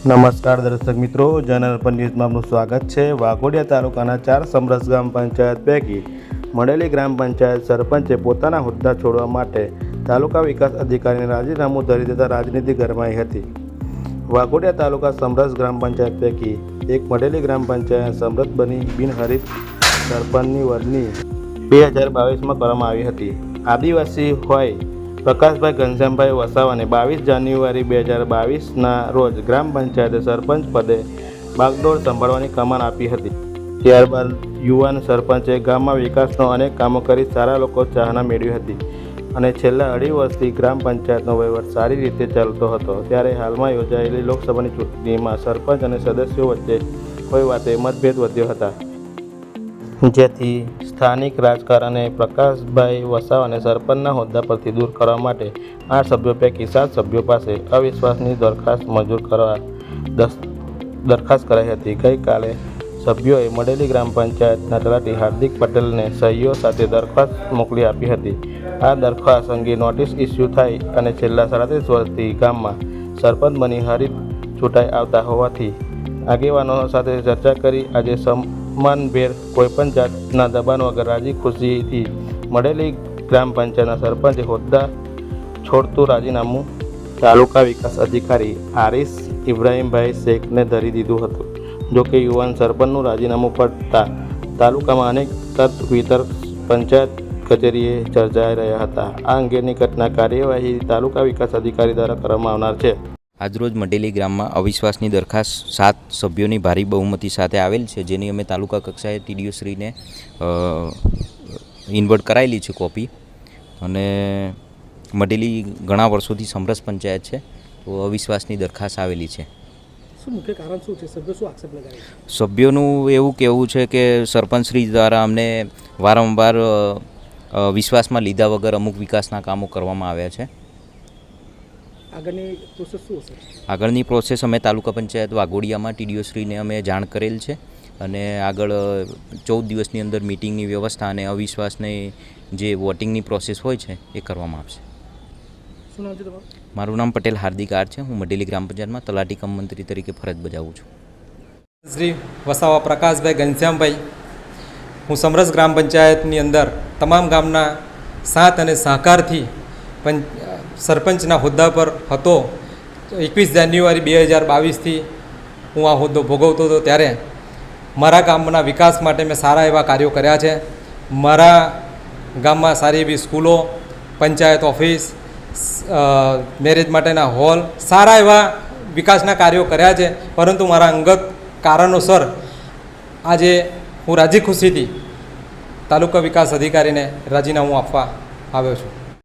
નમસ્કાર દર્શક મિત્રો, જનરલ ન્યૂઝમાં આપનું સ્વાગત છે. વાઘોડિયા તાલુકાના ચાર સમરસ ગ્રામ પંચાયત પૈકી મળેલી ગ્રામ પંચાયત સરપંચે પોતાના હોદ્દા છોડવા માટે તાલુકા વિકાસ અધિકારીને રાજીનામું ધરી દેતા રાજનીતિ ગરમાઈ હતી. વાઘોડિયા તાલુકા સમરસ ગ્રામ પંચાયત પૈકી એક મળેલી ગ્રામ પંચાયત સમરસ બની બિનહરીફ સરપંચની વરણી બે હજાર બાવીસમાં કરવામાં આવી હતી. આદિવાસી હોય પ્રકાશભાઈ ઘનશ્યામભાઈ વસાવાને બાવીસ જાન્યુઆરી બે હજાર બાવીસના રોજ ગ્રામ પંચાયતે સરપંચ પદે બાગડોળ સંભાળવાની કમાન આપી હતી. ત્યારબાદ યુવાન સરપંચે ગામમાં વિકાસનો અનેક કામો કરી સારા લોકો ચાહના મેળવી હતી અને છેલ્લા અઢી વર્ષથી ગ્રામ પંચાયતનો વહીવટ સારી રીતે ચાલતો હતો. ત્યારે હાલમાં યોજાયેલી લોકસભાની ચૂંટણીમાં સરપંચ અને સદસ્યો વચ્ચે કોઈ વાતે મતભેદ વધ્યો હતા. જેથી સ્થાનિક રાજકારણે પ્રકાશભાઈ વસાવાને સરપંચના હોદ્દા પરથી દૂર કરવા માટે આઠ સભ્યો પૈકી સાત સભ્યો પાસે અવિશ્વાસની દરખાસ્ત મંજૂર કરવા દરખાસ્ત કરાઈ હતી. ગઈકાલે સભ્યોએ મળેલી ગ્રામ પંચાયતના તલાટી હાર્દિક પટેલને સહીઓ સાથે દરખાસ્ત મોકલી આપી હતી. આ દરખાસ્ત અંગે નોટિસ ઇસ્યુ થઈ અને છેલ્લા સાડત્રીસ વર્ષથી ગામમાં સરપંચ બની હરીફ ચૂંટાઈ આવતા હોવાથી આગેવાનો સાથે ચર્ચા કરી આજે સમાનભેર કોઈપણ જાતના દબાણ વગર રાજી ખુશીથી મળેલી ગ્રામ પંચાયતના સરપંચે હોદ્દા છોડતું રાજીનામું તાલુકા વિકાસ અધિકારી આરિસ ઇબ્રાહીમભાઈ શેખને ધરી દીધું હતું. જોકે યુવાન સરપંચનું રાજીનામું પડતા તાલુકામાં અનેક તર્ક વિતર્ક પંચાયત કચેરીએ ચર્ચાઈ રહ્યા હતા. આ અંગેની ઘટના કાર્યવાહી તાલુકા વિકાસ અધિકારી દ્વારા કરવામાં આવનાર છે. આજરોજ મઢેલી ગ્રામમાં અવિશ્વાસની દરખાસ્ત સાત સભ્યોની ભારી બહુમતી સાથે આવેલ છે જેની અમે તાલુકા કક્ષાએ ટીડીઓશ્રીને ઇન્વર્ટ કરાયેલી છે કોપી અને મઢેલી ઘણા વર્ષોથી સમરસ પંચાયત છે તો અવિશ્વાસની દરખાસ્ત આવેલી છે. સભ્યોનું એવું કહેવું છે કે સરપંચશ્રી દ્વારા અમને વારંવાર વિશ્વાસમાં લીધા વગર અમુક વિકાસના કામો કરવામાં આવ્યા છે. આગળની પ્રોસેસ શું હશે? આગળની પ્રોસેસ અમે તાલુકા પંચાયત વાઘોડિયામાં ટીડીઓ શ્રીને અમે જાણ કરેલ છે અને આગળ ચૌદ દિવસની અંદર મિટિંગની વ્યવસ્થા અને અવિશ્વાસને જે વોટિંગની પ્રોસેસ હોય છે એ કરવામાં આવશે. શું નામ છે તમારું? મારું નામ પટેલ હાર્દિક આર છે. હું મઢેલી ગ્રામ પંચાયતમાં તલાટી કમ મંત્રી તરીકે ફરજ બજાવું છું. શ્રી વસાવા પ્રકાશભાઈ ઘનશ્યામભાઈ હું સમરસ ગ્રામ પંચાયતની અંદર તમામ ગામના સાથ અને સહકારથી પંચ સરપંચના હોદ્દા પર હતો. એકવીસ જાન્યુઆરી બે હજાર બાવીસથી હું આ હોદ્દો ભોગવતો હતો ત્યારે મારા ગામના વિકાસ માટે મેં સારા એવા કાર્યો કર્યા છે. મારા ગામમાં સારી એવી સ્કૂલો, પંચાયત ઓફિસ મેરેજ માટેના હોલ, સારા એવા વિકાસના કાર્યો કર્યા છે. પરંતુ મારા અંગત કારણોસર આજે હું રાજી ખુશીથી તાલુકા વિકાસ અધિકારીને રાજીનામું આપવા આવ્યો છું.